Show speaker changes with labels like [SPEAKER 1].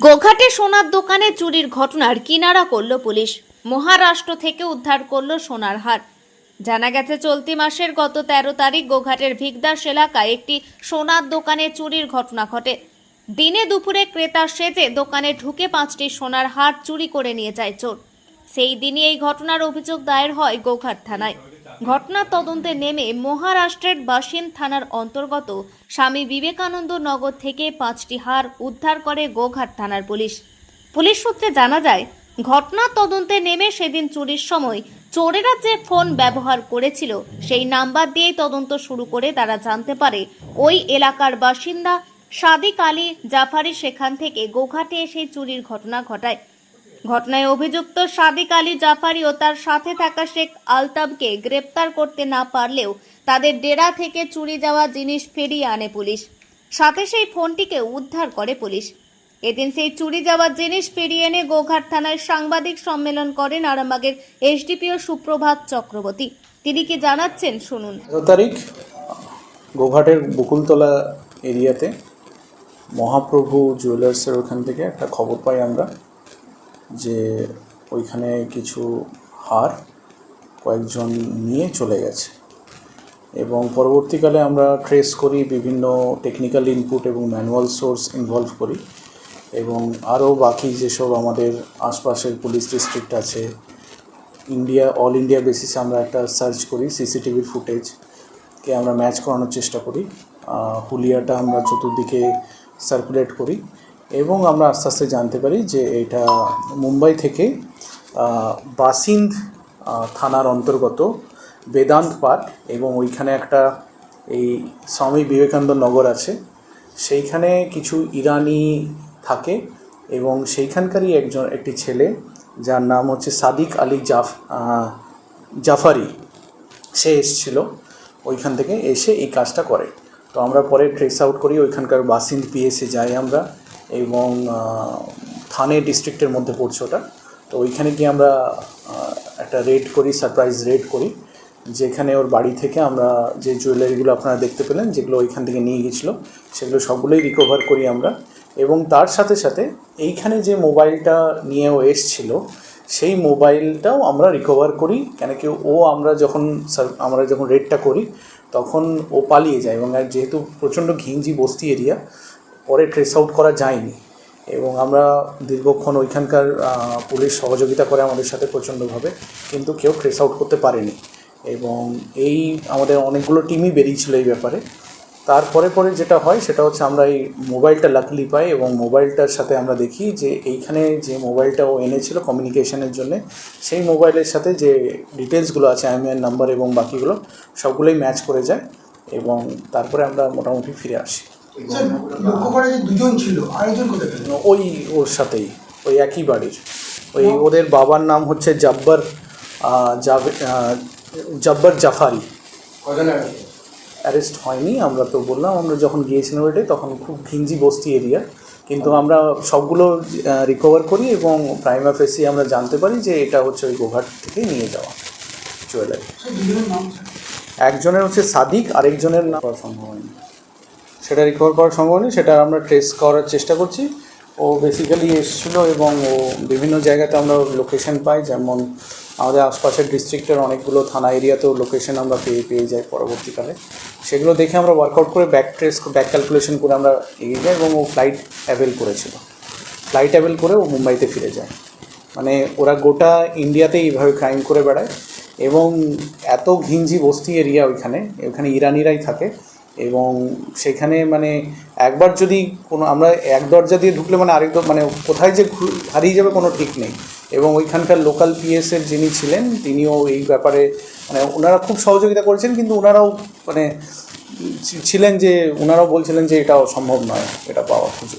[SPEAKER 1] গোঘাটে সোনার দোকানে চুরির ঘটনার কিনারা করল পুলিশ। মহারাষ্ট্র থেকে উদ্ধার করল সোনার হার। জানা গেছে, চলতি মাসের গত তেরো তারিখ গোঘাটের ভিগদাস এলাকায় একটি সোনার দোকানে চুরির ঘটনা ঘটে। দিনে দুপুরে ক্রেতা সেজে দোকানে ঢুকে পাঁচটি সোনার হার চুরি করে নিয়ে যায় চোর। সেই দিনই এই ঘটনার অভিযোগ দায়ের হয় গোঘাট থানায়। ঘটনার তদন্তে নেমে মহারাষ্ট্রের বাসিন থানার অন্তর্গত স্বামী বিবেকানন্দ নগর থেকে পাঁচটি হার উদ্ধার করে গোঘাট থানার পুলিশ। পুলিশ সূত্রে জানা যায় ঘটনার তদন্তে নেমে সেদিন চুরির সময় চোরেরা যে ফোন ব্যবহার করেছিল, সেই নাম্বার দিয়েই তদন্ত শুরু করে তারা জানতে পারে, ওই এলাকার বাসিন্দা সাদিক আলী জাফারি সেখান থেকে গোঘাটে এসে চুরির ঘটনা ঘটায়। ঘটনায় অভিযুক্ত সাদিক আলী জাফারি ও তার সাথে থাকা শেখ আলতাবকে গ্রেপ্তার করতে না পারলেও তাদের ডেরা থেকে চুরি যাওয়া জিনিস ফেরিয়ে আনে পুলিশ। সাথে সেই ফোনটিকে উদ্ধার করে পুলিশ। এদিন সেই চুরি যাওয়া জিনিস ফিরিয়ে এনে গোঘাট থানায় সাংবাদিক সম্মেলন করেন আরামবাগের এসডিপিও সুপ্রভাত চক্রবর্তী। তিনি কি জানাচ্ছেন? শুনুন।
[SPEAKER 2] তেরো তারিখ, গোঘাটের বকুলতলা এরিয়াতে মহাপ্রভু জুয়েলার্সের ওখান থেকে একটা খবর পাই আমরা। যে ওইখানে কিছু হার কয়েকজন নিয়ে চলে গেছে। এবং পরবর্তীকালে আমরা ট্রেস করি বিভিন্ন টেকনিক্যাল ইনপুট এবং ম্যানুয়াল সোর্স ইনভলভ করি। এবং আরও বাকি যেসব আমাদের আশপাশের পুলিশ ডিস্ট্রিক্ট আছে ইন্ডিয়া অল ইন্ডিয়া বেসিসে আমরা একটা সার্চ করি সিসিটিভির ফুটেজকে আমরা ম্যাচ করানোর চেষ্টা করি। হুলিয়াটা আমরা চতুর্দিকে সার্কুলেট করি। এবং আমরা আস্তে আস্তে জানতে পারি যে এটা মুম্বাই থেকে বাসিন্দ থানার অন্তর্গত বেদান্ত পার্ক এবং ওইখানে একটা এই স্বামী বিবেকানন্দ নগর আছে। সেইখানে কিছু ইরানি থাকে এবং সেইখানকারই একজন, একটি ছেলে যার নাম হচ্ছে সাদিক আলী জাফ জাফারি। সে এসছিল ওইখান থেকে এসে এই কাজটা করে। তো আমরা পরে ট্রেস আউট করি, ওইখানকার বাসিন্দ পিএসে যাই আমরা। এবং থানে ডিস্ট্রিক্টের মধ্যে পড়ছে ওটা। তো ওইখানে গিয়ে আমরা একটা রেড করি সারপ্রাইজ রেড করি, যেখানে ওর বাড়ি থেকে আমরা যে জুয়েলারিগুলো আপনারা দেখতে পেলেন, যেগুলো ওইখান থেকে নিয়ে গেছিল সেগুলো সবগুলোই রিকভার করি আমরা। এবং তার সাথে সাথে এইখানে যে মোবাইলটা নিয়ে ও এসছিল, সেই মোবাইলটাও আমরা রিকভার করি, কেন কি ও আমরা যখন আমরা যখন রেডটা করি, তখন ও পালিয়ে যায়। এবং যেহেতু প্রচণ্ড ঘিঞ্জি বস্তি এরিয়া পরে ট্রেস আউট করা যায়নি। এবং আমরা দীর্ঘক্ষণ ওইখানকার পুলিশ সহযোগিতা করে আমাদের সাথে প্রচণ্ডভাবে, কিন্তু কেউ ট্রেস আউট করতে পারেনি। এবং এই আমাদের অনেকগুলো টিমই বেরিয়েছিল এই ব্যাপারে। তারপরে পরে যেটা হয়, সেটা হচ্ছে আমরা এই মোবাইলটা লাকলি পাই এবং মোবাইলটার সাথে আমরা দেখি যে এইখানে যে মোবাইলটা ও এনেছিল কমিউনিকেশনের জন্য, সেই মোবাইলের সাথে যে ডিটেলসগুলো আছে আইমিআর নাম্বার এবং বাকিগুলো, সবগুলোই ম্যাচ করে যায়। এবং তারপরে আমরা মোটামুটি ফিরে আসি।
[SPEAKER 3] লক্ষ্য করা যে দুজন ছিল আরেকজন কোথায়
[SPEAKER 2] ওই ওর সাথেই ওই একই বাড়ির। ওই ওদের বাবার নাম হচ্ছে জব্বর জব্বর জাফারি। অ্যারেস্ট হয়নি আমরা তো বললাম আমরা যখন গিয়েছিলাম ওইটাই তখন খুব ঘিঞ্জি বস্তি এরিয়া। কিন্তু আমরা সবগুলো রিকভার করি এবং প্রাইম অফেসি আমরা জানতে পারি যে এটা হচ্ছে ওই গোঘাট থেকে নিয়ে যাওয়া জুয়েলারি একজনের হচ্ছে সাদিক আরেকজনের নাম সম্ভব হয়নি। সেটা রিকভার করা সম্ভব হয়নি, সেটা আমরা ট্রেস করার চেষ্টা করছি। ও বেসিক্যালি এসেছিল এবং ও বিভিন্ন জায়গাতে আমরা লোকেশন পাই, যেমন আমাদের আশপাশের ডিস্ট্রিক্টের অনেকগুলো থানা এরিয়াতেও লোকেশন আমরা পেয়ে পেয়ে যাই পরবর্তীকালে। সেগুলো দেখে আমরা ওয়ার্কআউট করে ব্যাক ট্রেস ব্যাক ক্যালকুলেশন করে আমরা এগিয়ে যাই এবং ও ফ্লাইট অ্যাভেল করেছিল। ফ্লাইট অ্যাভেল করে ও মুম্বাইতে ফিরে যায়। মানে ওরা গোটা ইন্ডিয়াতে এইভাবে ক্রাইম করে বেড়ায় এবং এত ঘিঞ্জি বস্তি এরিয়া ওইখানে ওইখানে ইরানিরাই থাকে। এবং সেখানে মানে একবার যদি কোনো, আমরা এক দরজা দিয়ে ঢুকলে মানে আরেক মানে কোথায় যে হারিয়ে যাবে কোনো ঠিক নেই। এবং ওইখানকার লোকাল পিএসের যিনি ছিলেন, তিনিও এই ব্যাপারে মানে ওনারা খুব সহযোগিতা করেছেন, কিন্তু ওনারাও মানে ছিলেন যে, ওনারাও বলছিলেন যে এটা সম্ভব নয়, এটা পাওয়া খুঁজে